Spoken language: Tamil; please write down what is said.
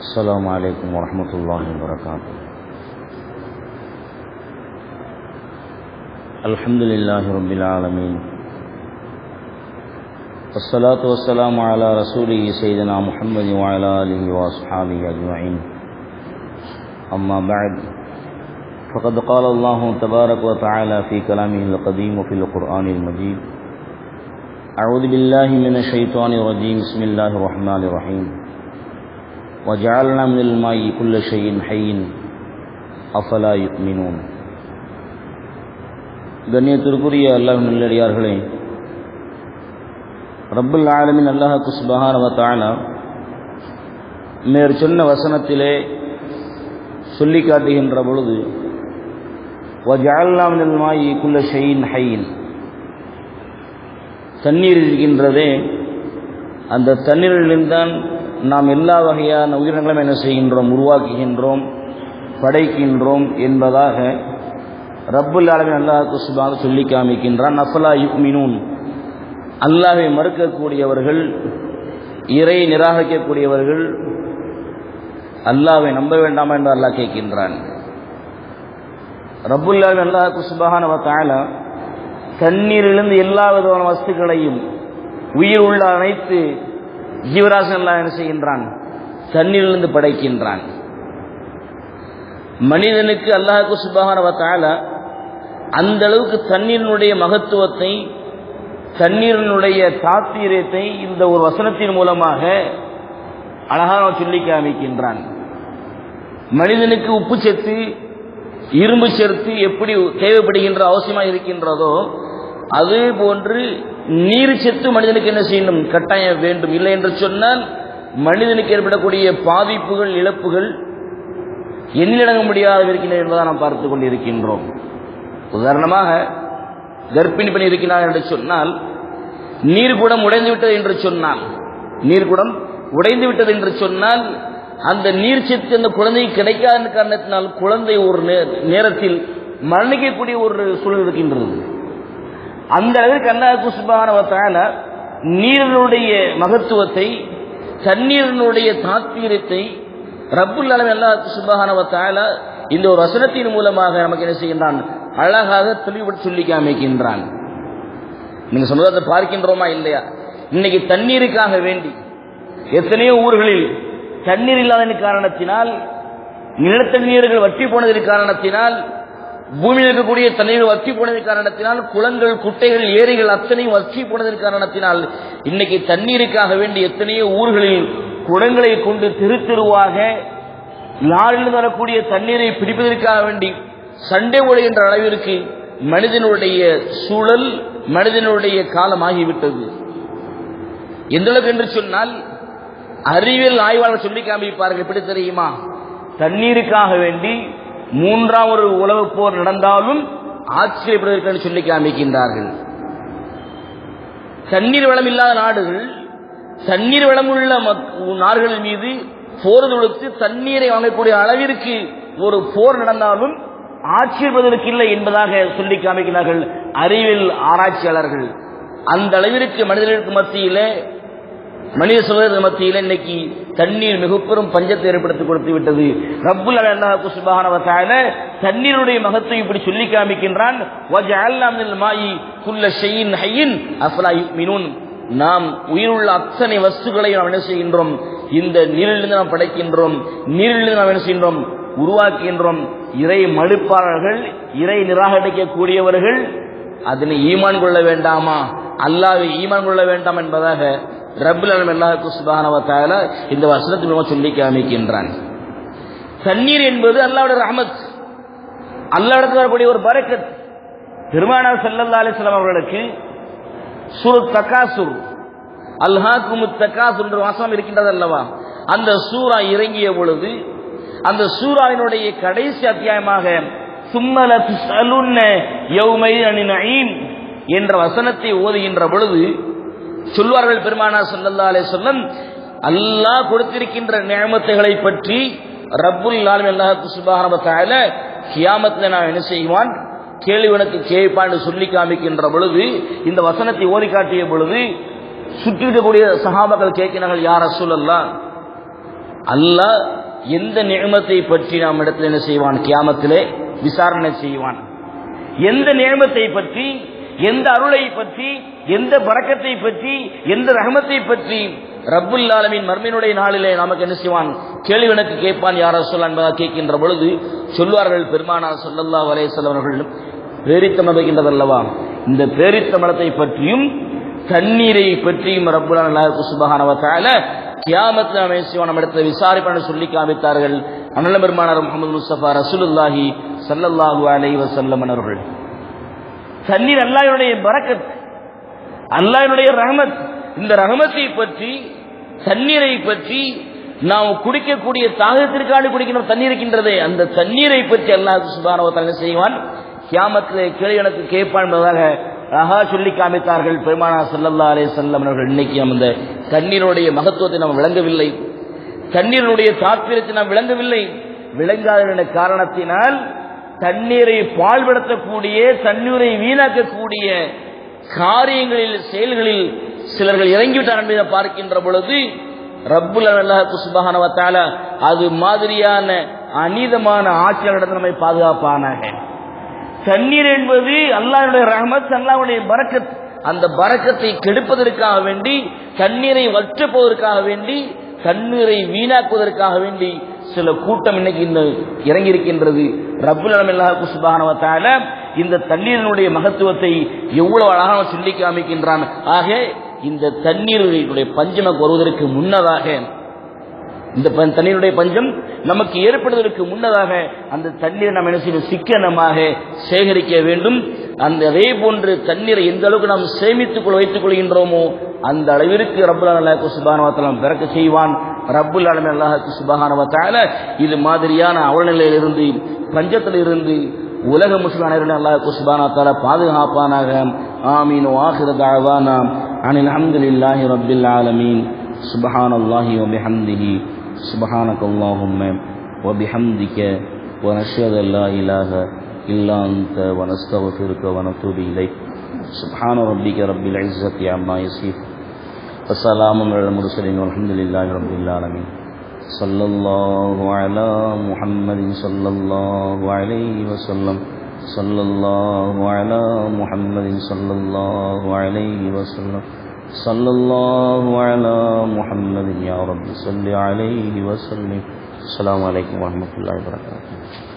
السلام عليكم ورحمة الله وبركاته الحمد لله رب العالمين والصلاة والسلام على رسوله سيدنا محمد وعلى آله وأصحابه أجمعين أما بعد، فقد قال الله تبارك وتعالى في كلامه القديم وفي القرآن المجيد أعوذ بالله من الشيطان الرجيم بسم الله الرحمن الرحيم وجعلنا من الماء كل شيء حي أفلا يؤمنون கண்ணியத்திற்குரிய அல்லாஹ் நல்லடியார்களே ரப்புல் ஆலமின் அல்லாஹு சுபஹான வத்தாலா மேற் சொன்ன வசனத்திலே சொல்லி காட்டுகின்ற பொழுது وَجَعَلْنَا مِنَ الْمَاءِ كُلَّ شَيْءٍ حَيٍّ தண்ணீர் இருக்கின்றதே அந்த தண்ணீரிலிருந்தான் நாம் எல்லா வகையான உயிரினங்களும் என்ன செய்கின்றோம்? உருவாக்குகின்றோம் படைக்கின்றோம் என்பதாக ரப்புல் ஆலமின் அல்லாஹ் சுபாக சொல்லி காமிக்கின்றான். நஃபலா யுக்மினூன். அல்லாஹை மறுக்கக்கூடியவர்கள் இறை நிராகரிக்கக்கூடியவர்கள் அல்லாவை நம்ப வேண்டாமா என்று அல்லாஹ் கேட்கின்றான். ரப்புல்லாவின் அல்லாஹ் சுபஹான தால தண்ணீரிலிருந்து எல்லா விதமான வஸ்துக்களையும் உயிர் உள்ள அனைத்து ஜீவராசன் எல்லாம் என்ன செய்கின்றான்? தண்ணீரிலிருந்து படைக்கின்றான். மனிதனுக்கு அல்லாஹு சுபஹான அந்த அளவுக்கு தண்ணீரினுடைய மகத்துவத்தை தண்ணீரினுடைய தாத்திரியத்தை இந்த ஒரு வசனத்தின் மூலமாக அழகாக சொல்லி காமிக்கின்றான். மனிதனுக்கு உப்பு சத்து இரும்பு சேர்த்து எப்படி தேவைப்படுகின்ற அவசியமாக இருக்கின்றதோ அதே போன்று நீர் சத்து மனிதனுக்கு என்ன செய்யணும்? கட்டாயம் வேண்டும். இல்லை என்று சொன்னால் மனிதனுக்கு ஏற்படக்கூடிய பாதிப்புகள் இழப்புகள் எண்ணிலடங்க முடியாத இருக்கின்றன என்பதை நாம் பார்த்து கொண்டிருக்கின்றோம். உதாரணமாக கர்ப்பிணி பெண் இருக்கிறார் என்று சொன்னால் நீர்குடம் உடைந்து விட்டது என்று சொன்னால் நீர்குடம் உடைந்து விட்டது என்று சொன்னால் அந்த நீர் சத்து அந்த குழந்தை கிடைக்காத காரணத்தினால் குழந்தை ஒரு நேரத்தில் மரணிக்கக்கூடிய ஒரு சூழல் இருக்கின்றது. அந்த அளவிற்கு அல்லாஹு சுபானவத்தால நீரினுடைய மகத்துவத்தை தண்ணீரினுடைய தாத்வீரத்தை ரப்புல் அளவு அல்லாஹு சுபானவத்தால இந்த ஒரு வசனத்தின் மூலமாக நமக்கு என்ன செய்கின்றான்? அழகாக தெளிவுபட்டு சொல்லி காமிக்கின்றான். நீங்க சொன்னதை பார்க்கின்றோமா இல்லையா? இன்னைக்கு தண்ணீருக்காக வேண்டி எத்தனையோ ஊர்களில் தண்ணீர் இல்லாத காரணத்தினால் நிலத்தண்ணீர்கள் வற்றி போனதன் காரணத்தினால் பூமியில் இருக்கக்கூடிய தண்ணீர் வற்றி போனதன் காரணத்தினால் குளங்கள் குட்டைகள் ஏரிகள் அத்தனையும் வற்றி போனதன் காரணத்தினால் இன்னைக்கு தண்ணீருக்காக வேண்டி எத்தனையோ ஊர்களில் குளங்களை கொண்டு திருத்தெருவாக லாரில் வரக்கூடிய தண்ணீரை பிடிப்பதற்காக வேண்டி சண்டை ஓடுகின்ற அளவிற்கு மனிதனுடைய சூழல் மனிதனுடைய காலம் ஆகிவிட்டது. எந்த அளவுக்கு என்று சொன்னால் அறிவியல் ஆய்வாளர் சொல்லி காமிப்பார்கள் எப்படி தெரியுமா? தண்ணீருக்காக வேண்டி மூன்றாம் ஒரு உலக போர் நடந்தாலும் ஆச்சரியப்படுவதற்கு சொல்லி காமிக்கின்றார்கள். தண்ணீர் வளம் இல்லாத நாடுகள் தண்ணீர் வளம் உள்ள நாடுகள் மீது போர் தொடுத்து தண்ணீரை வாங்கக்கூடிய அளவிற்கு ஒரு போர் நடந்தாலும் ஆட்சியப்படுவதற்கு இல்லை என்பதாக சொல்லி காமிக்கிறார்கள் அறிவியல் ஆராய்ச்சியாளர்கள். அந்த அளவிற்கு மனிதர்களுக்கு மத்தியிலே மனித சமூகத்தின் மத்தியில் இன்னைக்கு தண்ணீர் மிகப்பெரும் பஞ்சத்தை ஏற்படுத்தி கொடுத்து விட்டது. ரப்புல் அல்லாஹு சுபஹானவத்தால தண்ணீருடைய மகத்துவம் இப்படி சொல்லி காமிக்கின்றான். நாம் உயிருள்ள அத்தனை வஸ்துகளை நாம் என்ன செய்கின்றோம்? இந்த நீரிலிருந்து நாம் படைக்கின்றோம். நீரிலிருந்து நாம் என்ன செய்கின்றோம்? உருவாக்குகின்றோம். இறை மறுப்பாளர்கள் இறை நிராகரிக்கக்கூடியவர்கள் அதனை ஈமான் கொள்ள வேண்டாமா? அல்லாவை ஈமான் கொள்ள வேண்டாம் என்பதாக ரப்புல் அலம் அல்லாஹு சுபானவத்தால இந்த வசனத்து மூலமாக சொல்லி காமிக்கின்றான். தண்ணீர் என்பது அல்லாவுடைய ரஹமத். அல்லாவிடத்தில் வரக்கூடிய ஒரு பரக்கத். பெருமானார் சல்லல்லா அலிஸ்லாம் அவர்களுக்கு சுர் தக்காசுர் அல்ஹாக்குமு தக்காசுர் என்ற வாசனம் இருக்கின்றது அல்லவா? அந்த சூரா இறங்கிய பொழுது அந்த சூராவினுடைய கடைசி அத்தியாயமாக சும்மல துசலுன்ன யௌமை அணிநீம் என்ற வசனத்தை ஓதுகின்ற பொழுது சொல்வார்கள் பெருமானா சல்லல்லா அலே சொல்லம் அல்லாஹ் கொடுத்திருக்கின்ற நியமத்தைகளை பற்றி ரப்புல் ஆலம் அல்லாஹு சுபானபத்தால கியாமத்தில் நான் என்ன செய்வான்? கேள்வி உனக்கு கேட்பான்னு சொல்லி காமிக்கின்ற பொழுது இந்த வசனத்தை ஓடி காட்டிய பொழுது சுற்றி இருக்கக்கூடிய சகாபாக்கள் கேட்கிறார்கள் யார் சொல்லலாம் அல்லாஹ் எந்த நியமத்தை பற்றி நாம் இடத்துல என்ன செய்வான்? கியாமத்திலே விசாரணை செய்வான். எந்த நியமத்தை பற்றி எந்த அருளை பற்றி எந்த பறக்கத்தை பற்றி எந்த ரகமத்தை பற்றி ரப்புல் ஆலமின் மர்மினுடைய நாளிலே நமக்கு என்ன செய்வான்? கேள்வி எனக்கு கேட்பான் யாரோ சொல்ல என்பதாக கேட்கின்ற பொழுது சொல்வார்கள் பெருமானார் சொல்லல்லா வலைய செல்லவர்கள் பேரித்தம் அமைகின்றதல்லவா இந்த பேரித்தமலத்தை பற்றியும் தண்ணீரை பற்றியும் ரப்புல் சுபகானவத்தால சுபஹானவத்தால கியாமத்தில் நம்ம செய்வான் நம்ம இடத்துல விசாரிப்பான்னு சொல்லி காமித்தார்கள். அண்ணல பெருமானார் முகமது முஸ்தபா ரசூலுல்லாஹி சல்லல்லாஹு அலைஹி வஸல்லம் அவர்கள். தண்ணீர் அல்லாஹ்வுடைய பறக்கத் அல்லாஹ்வுடைய ரஹமத். இந்த ரஹமத்தை பற்றி தண்ணீரை பற்றி நாம் குடிக்கக்கூடிய தாகத்திற்காக குடிக்கிற தண்ணீர் இருக்கின்றதே அந்த தண்ணீரை பற்றி அல்லாஹ் சுபானவத்தான செய்வான்? கியாமத்திலே கேள்வி எனக்கு கேட்பான் என்பதாக அழகா சொல்லி காமித்தார்கள் பெருமானா சல்லல்லா அலே செல்லம் அவர்கள். இன்னைக்கு நம்ம இந்த தண்ணீருடைய மகத்துவத்தை நாம் விளங்கவில்லை. தண்ணீருடைய தாற்பயத்தை நாம் விளங்கவில்லை. விளங்காத காரணத்தினால் தண்ணீரை பாழ்படுத்தக்கூடிய தண்ணீரை வீணாக்கக்கூடிய காரியங்களில் செயல்களில் சிலர்கள் இறங்கிவிட்டார் என்பதை பார்க்கின்ற பொழுது ரப்புல் அல்லாஹு சுபஹானவத்தால அது மாதிரியான அநீதமான ஆட்சியாளரிடம் நம்மை பாதுகாப்பானாக. தண்ணீர் என்பது அல்லாஹ்வுடைய ரஹமத் அல்லாவுடைய பரக்கத். அந்த பரக்கத்தை கெடுப்பதற்காக வேண்டி தண்ணீரை வற்றப்போவதற்காக வேண்டி தண்ணீரை வீணாக்குவதற்காக வேண்டி சில கூட்டம் இன்னைக்கு இந்த இறங்கி இருக்கின்றது ரப்புல் அலமில்லாஹு சுபஹானவத்தால இந்த தண்ணீரினுடைய மகத்துவத்தை எவ்வளவு அழகாக சொல்லி காமிக்கின்றான். ஆக இந்த தண்ணீருடைய பஞ்சமக்கு வருவதற்கு முன்னதாக இந்த ப- தண்ணீருடைய பஞ்சம் நமக்கு ஏற்படுவதற்கு முன்னதாக அந்த தண்ணீரை நாம் என்ன செய்யணும்? சிக்கனமாக சேகரிக்க வேண்டும். அந்த அதே போன்று தண்ணீரை எந்த அளவுக்கு நாம் சேமித்துக் கொள் வைத்துக் கொள்கின்றோமோ அந்த அளவிற்கு ரப்புல் அல்லாஹு சுபானவத்தாலம் பிறக்க செய்வான். ரப்புல் அலமின் அல்லாஹு சுபஹானவத்தால இது மாதிரியான அவலநிலையிலிருந்து பஞ்சத்திலிருந்து உலக முஸ்லிம் அனைவரும் அல்லாஹ் சுபானவத்தால பாதுகாப்பானாக ஆமீன் வாஹிர தாவானா அனில் அஹமதுல்லாஹி ரப்பில் ஆலமீன் سبحان الله وبحمده سبحانك اللهم وبحمدك ونشهد أن لا إله إلا أنت ونستغفرك ونتوب إليك سبحان ربك رب العزة عما يصفون السلام علی المرسلین والحمد للہ رب العالمین صلی اللہ علی محمد صلی اللہ علیہ وسلم. صلی اللہ علی محمد صلی اللہ علیہ وسلم. صلی اللہ علی محمد یا رب صلی علیہ وسلم. السلام علیکم ورحمۃ اللہ وبرکاتہ